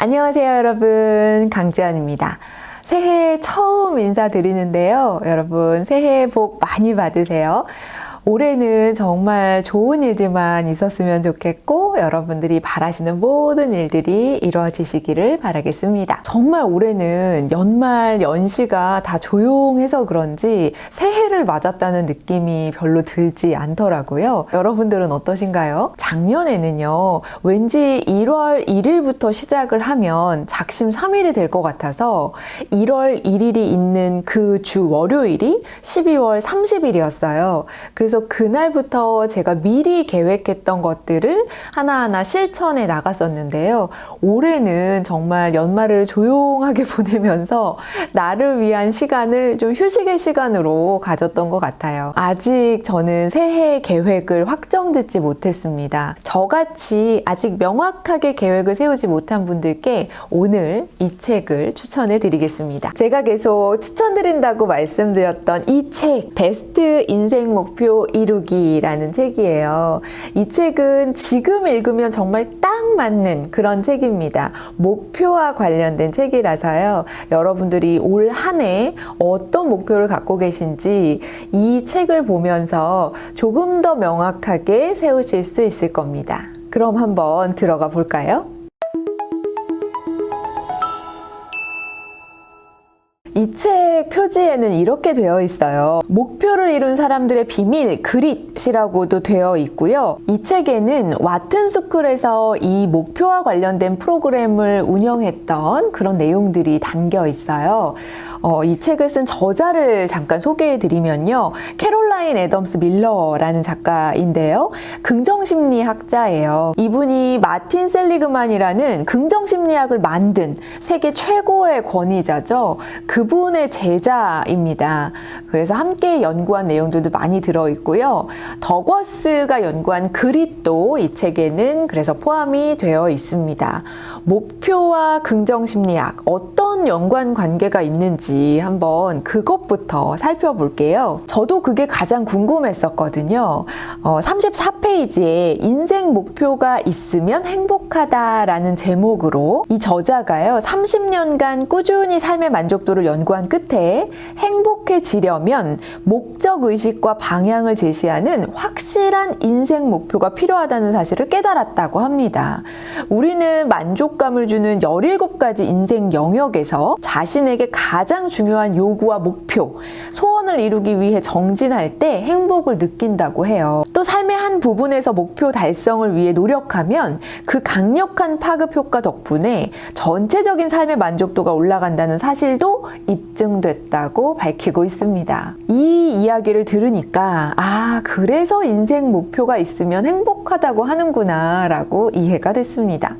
안녕하세요, 여러분. 강지연입니다. 새해 처음 인사드리는데요. 여러분, 새해 복 많이 받으세요. 올해는 정말 좋은 일들만 있었으면 좋겠고, 여러분들이 바라시는 모든 일들이 이루어지시기를 바라겠습니다. 정말 올해는 연말 연시가 다 조용해서 그런지 새해를 맞았다는 느낌이 별로 들지 않더라고요. 여러분들은 어떠신가요? 작년에는요, 왠지 1월 1일부터 시작을 하면 작심 3일이 될 것 같아서 1월 1일이 있는 그 주 월요일이 12월 30일이었어요. 그래서 그날부터 제가 미리 계획했던 것들을 하나하나 실천해 나갔었는데요. 올해는 정말 연말을 조용하게 보내면서 나를 위한 시간을 좀 휴식의 시간으로 가졌던 것 같아요. 아직 저는 새해 계획을 확정 짓지 못했습니다. 저같이 아직 명확하게 계획을 세우지 못한 분들께 오늘 이 책을 추천해 드리겠습니다. 제가 계속 추천드린다고 말씀드렸던 이 책, 베스트 인생 목표 이루기라는 책이에요. 이 책은 지금 읽으면 정말 딱 맞는 그런 책입니다. 목표와 관련된 책이라서요. 여러분들이 올 한 해 어떤 목표를 갖고 계신지 이 책을 보면서 조금 더 명확하게 세우실 수 있을 겁니다. 그럼 한번 들어가 볼까요? 이 책 표지에는 이렇게 되어 있어요. 목표를 이룬 사람들의 비밀, 그릿이라고도 되어 있고요. 이 책에는 와튼 스쿨에서 이 목표와 관련된 프로그램을 운영했던 그런 내용들이 담겨 있어요. 어, 이 책을 쓴 저자를 잠깐 소개해 드리면요. 캐롤라인 애덤스 밀러라는 작가인데요. 긍정심리학자예요. 이분이 마틴 셀리그만이라는 긍정심리학을 만든 세계 최고의 권위자죠. 그 분의 제자입니다. 그래서 함께 연구한 내용들도 많이 들어 있고요. 더거스가 연구한 그릿도 이 책에는 그래서 포함이 되어 있습니다. 목표와 긍정심리학 어떤 연관 관계가 있는지 한번 그것부터 살펴볼게요. 저도 그게 가장 궁금했었거든요. 어, 34페이지에 인생 목표가 있으면 행복하다라는 제목으로 이 저자가요, 30년간 꾸준히 삶의 만족도를 연 구한 끝에 행복해지려면 목적 의식과 방향을 제시하는 확실한 인생 목표가 필요하다는 사실을 깨달았다고 합니다. 우리는 만족감을 주는 17가지 인생 영역에서 자신에게 가장 중요한 요구와 목표, 소원을 이루기 위해 정진할 때 행복을 느낀다고 해요. 또 삶의 한 부분에서 목표 달성을 위해 노력하면 그 강력한 파급 효과 덕분에 전체적인 삶의 만족도가 올라간다는 사실도 입증됐다고 밝히고 있습니다. 이 이야기를 들으니까, 아, 그래서 인생 목표가 있으면 행복하다고 하는구나, 라고 이해가 됐습니다.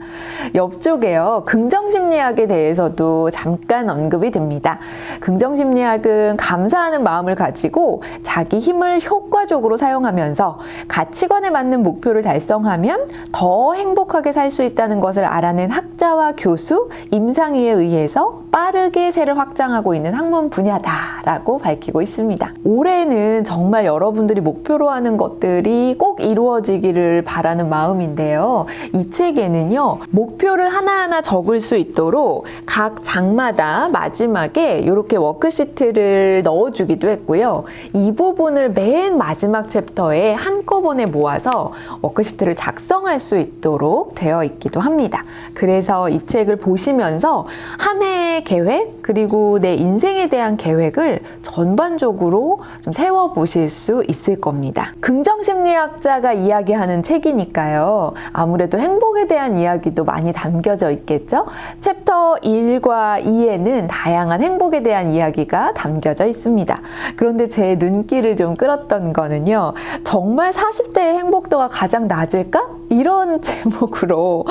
옆쪽에요, 긍정심리학에 대해서도 잠깐 언급이 됩니다. 긍정심리학은 감사하는 마음을 가지고 자기 힘을 효과적으로 사용하면서 가치관에 맞는 목표를 달성하면 더 행복하게 살 수 있다는 것을 알아낸 학자와 교수 임상희에 의해서 빠르게 세를 확장하 고 있는 학문 분야다라고 밝히고 있습니다. 올해는 정말 여러분들이 목표로 하는 것들이 꼭 이루어지기를 바라는 마음인데요. 이 책에는요, 목표를 하나하나 적을 수 있도록 각 장마다 마지막에 이렇게 워크시트를 넣어주기도 했고요. 이 부분을 맨 마지막 챕터에 한꺼번에 모아서 워크시트를 작성할 수 있도록 되어 있기도 합니다. 그래서 이 책을 보시면서 한 해의 계획, 그리고 내 인생에 대한 계획을 전반적으로 좀 세워보실 수 있을 겁니다. 긍정심리학자가 이야기하는 책이니까요. 아무래도 행복에 대한 이야기도 많이 담겨져 있겠죠? 챕터 1과 2에는 다양한 행복에 대한 이야기가 담겨져 있습니다. 그런데 제 눈길을 좀 끌었던 거는요. 정말 40대의 행복도가 가장 낮을까? 이런 제목으로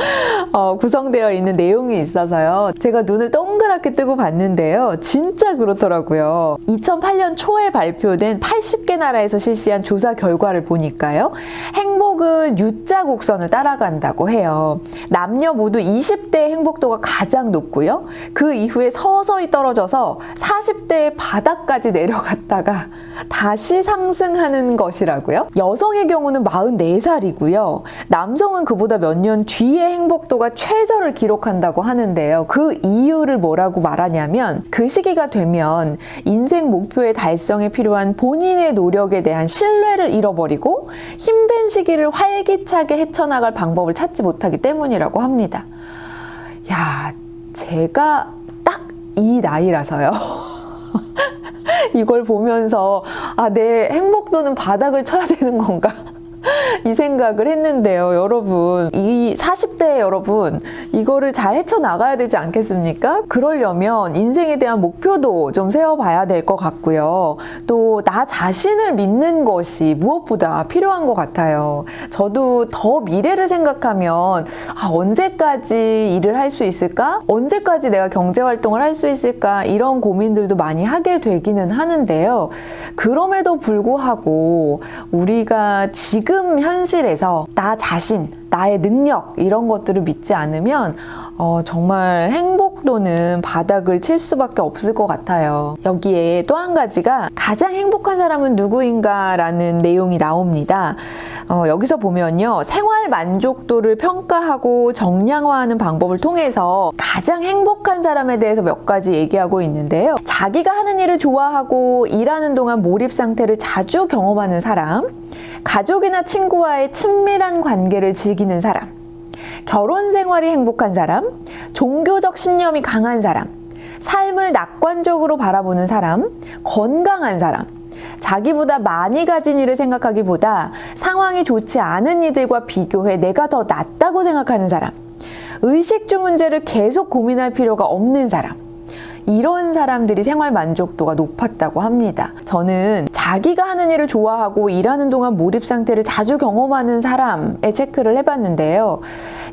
어, 구성되어 있는 내용이 있어서요. 제가 눈을 동그랗게 뜨고 봤는데요. 진짜 그렇더라고요. 2008년 초에 발표된 80개 나라에서 실시한 조사 결과를 보니까요. 행복 행복은 U자 곡선을 따라간다고 해요. 남녀 모두 20대의 행복도가 가장 높고요. 그 이후에 서서히 떨어져서 40대의 바닥까지 내려갔다가 다시 상승하는 것이라고요. 여성의 경우는 44살이고요. 남성은 그보다 몇 년 뒤에 행복도가 최저를 기록한다고 하는데요. 그 이유를 뭐라고 말하냐면 그 시기가 되면 인생 목표의 달성에 필요한 본인의 노력에 대한 신뢰를 잃어버리고 힘든 시기를 활기차게 헤쳐나갈 방법을 찾지 못하기 때문이라고 합니다. 야, 제가 딱 이 나이라서요. 이걸 보면서 아, 내 행복도는 바닥을 쳐야 되는 건가? 이 생각을 했는데요, 여러분. 이 40대 여러분, 이거를 잘 헤쳐나가야 되지 않겠습니까? 그러려면 인생에 대한 목표도 좀 세워봐야 될 것 같고요. 또 나 자신을 믿는 것이 무엇보다 필요한 것 같아요. 저도 더 미래를 생각하면 아, 언제까지 일을 할 수 있을까? 언제까지 내가 경제 활동을 할 수 있을까? 이런 고민들도 많이 하게 되기는 하는데요. 그럼에도 불구하고 우리가 지금 현실에서 나 자신, 나의 능력 이런 것들을 믿지 않으면 어, 정말 행복도는 바닥을 칠 수밖에 없을 것 같아요. 여기에 또 한 가지가 가장 행복한 사람은 누구인가라는 내용이 나옵니다. 어, 여기서 보면요. 생활 만족도를 평가하고 정량화하는 방법을 통해서 가장 행복한 사람에 대해서 몇 가지 얘기하고 있는데요. 자기가 하는 일을 좋아하고 일하는 동안 몰입 상태를 자주 경험하는 사람, 가족이나 친구와의 친밀한 관계를 즐기는 사람, 결혼 생활이 행복한 사람, 종교적 신념이 강한 사람, 삶을 낙관적으로 바라보는 사람, 건강한 사람, 자기보다 많이 가진 일을 생각하기보다 상황이 좋지 않은 이들과 비교해 내가 더 낫다고 생각하는 사람, 의식주 문제를 계속 고민할 필요가 없는 사람, 이런 사람들이 생활 만족도가 높았다고 합니다. 저는 자기가 하는 일을 좋아하고 일하는 동안 몰입 상태를 자주 경험하는 사람의 체크를 해봤는데요.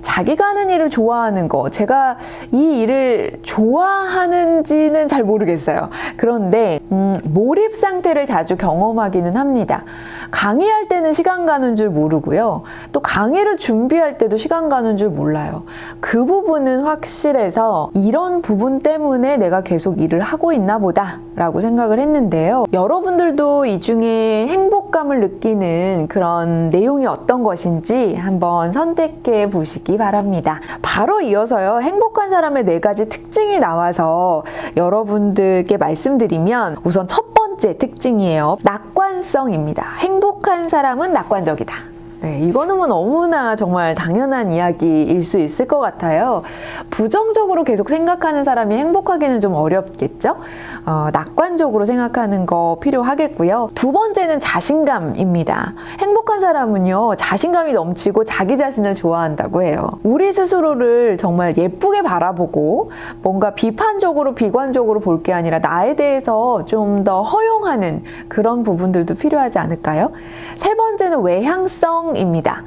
자기가 하는 일을 좋아하는 거, 제가 이 일을 좋아하는지는 잘 모르겠어요. 그런데, 음, 몰입 상태를 자주 경험하기는 합니다. 강의할 때는 시간 가는 줄 모르고요. 또 강의를 준비할 때도 시간 가는 줄 몰라요. 그 부분은 확실해서 이런 부분 때문에 내가 계속 일을 하고 있나 보다라고 생각을 했는데요. 여러분들도 이 중에 행복감을 느끼는 그런 내용이 어떤 것인지 한번 선택해 보시기 바랍니다. 바로 이어서요. 행복한 사람의 네 가지 특징이 나와서 여러분들께 말씀드리면 우선 첫 번째 특징이에요. 낙관성입니다. 행복한 사람은 낙관적이다. 네, 이거는 뭐 너무나 정말 당연한 이야기일 수 있을 것 같아요. 부정적으로 계속 생각하는 사람이 행복하기는 좀 어렵겠죠? 어, 낙관적으로 생각하는 거 필요하겠고요. 두 번째는 자신감입니다. 행복한 사람은요, 자신감이 넘치고 자기 자신을 좋아한다고 해요. 우리 스스로를 정말 예쁘게 바라보고 뭔가 비판적으로, 비관적으로 볼 게 아니라 나에 대해서 좀 더 허용하는 그런 부분들도 필요하지 않을까요? 세 번째는 외향성입니다.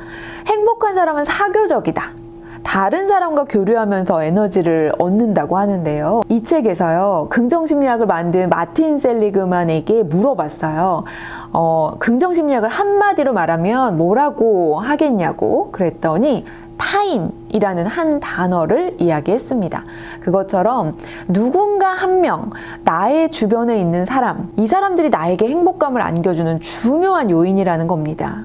행복한 사람은 사교적이다. 다른 사람과 교류하면서 에너지를 얻는다고 하는데요. 이 책에서요, 긍정심리학을 만든 마틴 셀리그만에게 물어봤어요. 어, 긍정심리학을 한마디로 말하면 뭐라고 하겠냐고 그랬더니 타인이라는 한 단어를 이야기했습니다. 그것처럼 누군가 한 명, 나의 주변에 있는 사람, 이 사람들이 나에게 행복감을 안겨주는 중요한 요인이라는 겁니다.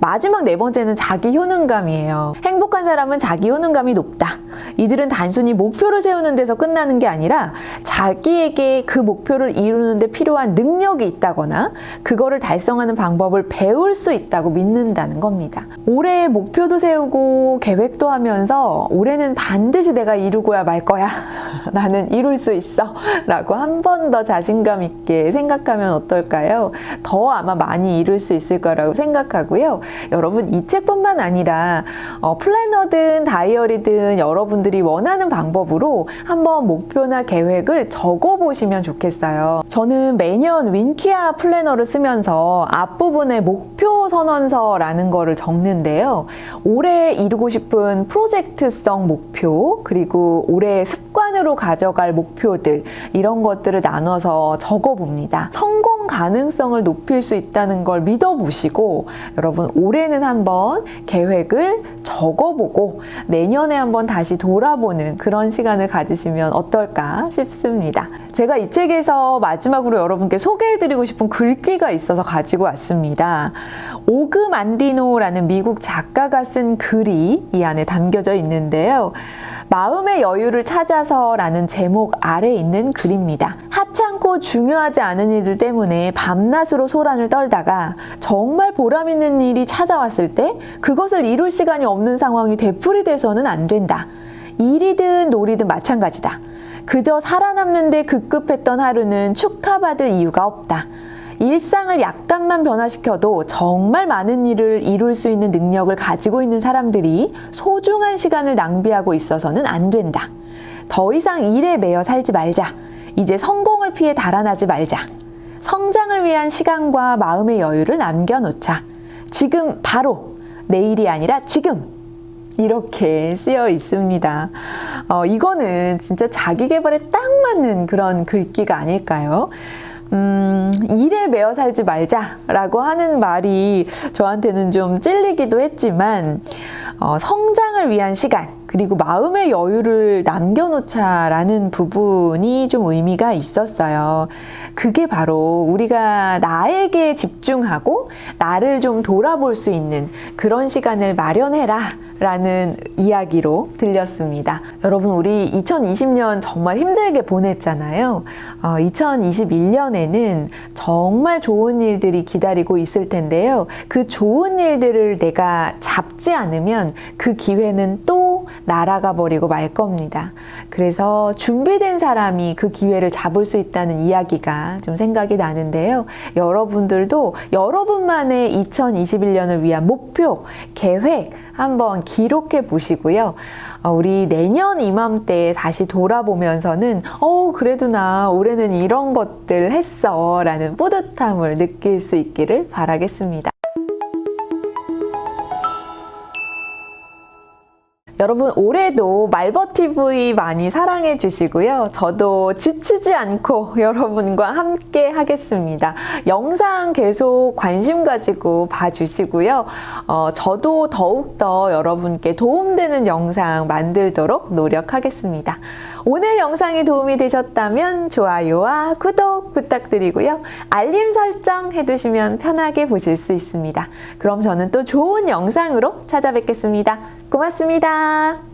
마지막 네 번째는 자기 효능감이에요. 행복한 사람은 자기 효능감이 높다. 이들은 단순히 목표를 세우는 데서 끝나는 게 아니라 자기에게 그 목표를 이루는 데 필요한 능력이 있다거나 그거를 달성하는 방법을 배울 수 있다고 믿는다는 겁니다. 올해 목표도 세우고 계획도 하면서 올해는 반드시 내가 이루고야 말 거야. 나는 이룰 수 있어. 라고 한 번 더 자신감 있게 생각하면 어떨까요? 더 아마 많이 이룰 수 있을 거라고 생각하고요. 여러분 이 책뿐만 아니라 어, 플래너든 다이어리든 여러분들이 원하는 방법으로 한번 목표나 계획을 적어 보시면 좋겠어요. 저는 매년 윈키아 플래너를 쓰면서 앞부분에 목표 선언서라는 거를 적는데요. 올해 이루고 싶은 프로젝트성 목표 그리고 올해 습관으로 가져갈 목표들 이런 것들을 나눠서 적어 봅니다. 성공 가능성을 높일 수 있다는 걸 믿어보시고 여러분 올해는 한번 계획을 적어보고 내년에 한번 다시 돌아보는 그런 시간을 가지시면 어떨까 싶습니다. 제가 이 책에서 마지막으로 여러분께 소개해드리고 싶은 글귀가 있어서 가지고 왔습니다. 오그 만디노라는 미국 작가가 쓴 글이 이 안에 담겨져 있는데요. 마음의 여유를 찾아서라는 제목 아래 있는 글입니다. 하찮고 중요하지 않은 일들 때문에 밤낮으로 소란을 떨다가 정말 보람 있는 일이 찾아왔을 때 그것을 이룰 시간이 없는 상황이 되풀이 돼서는 안 된다. 일이든 놀이든 마찬가지다. 그저 살아남는데 급급했던 하루는 축하받을 이유가 없다. 일상을 약간만 변화시켜도 정말 많은 일을 이룰 수 있는 능력을 가지고 있는 사람들이 소중한 시간을 낭비하고 있어서는 안 된다. 더 이상 일에 매여 살지 말자. 이제 성공을 피해 달아나지 말자. 성장을 위한 시간과 마음의 여유를 남겨놓자. 지금 바로 내일이 아니라 지금 이렇게 쓰여 있습니다. 어, 이거는 진짜 자기 개발에 딱 맞는 그런 글귀가 아닐까요? 음, 일에 매여 살지 말자라고 하는 말이 저한테는 좀 찔리기도 했지만, 어, 성장을 위한 시간, 그리고 마음의 여유를 남겨놓자라는 부분이 좀 의미가 있었어요. 그게 바로 우리가 나에게 집중하고 나를 좀 돌아볼 수 있는 그런 시간을 마련해라. 라는 이야기로 들렸습니다. 여러분, 우리 2020년 정말 힘들게 보냈잖아요. 어, 2021년에는 정말 좋은 일들이 기다리고 있을 텐데요. 그 좋은 일들을 내가 잡지 않으면 그 기회는 또 날아가 버리고 말 겁니다. 그래서 준비된 사람이 그 기회를 잡을 수 있다는 이야기가 좀 생각이 나는데요. 여러분들도 여러분만의 2021년을 위한 목표, 계획 한번 기록해 보시고요. 어, 우리 내년 이맘때 다시 돌아보면서는, 어, 그래도 나 올해는 이런 것들 했어. 라는 뿌듯함을 느낄 수 있기를 바라겠습니다. 여러분 올해도 말버TV 많이 사랑해 주시고요. 저도 지치지 않고 여러분과 함께 하겠습니다. 영상 계속 관심 가지고 봐주시고요. 어, 저도 더욱더 여러분께 도움되는 영상 만들도록 노력하겠습니다. 오늘 영상이 도움이 되셨다면 좋아요와 구독 부탁드리고요. 알림 설정 해두시면 편하게 보실 수 있습니다. 그럼 저는 또 좋은 영상으로 찾아뵙겠습니다. 고맙습니다.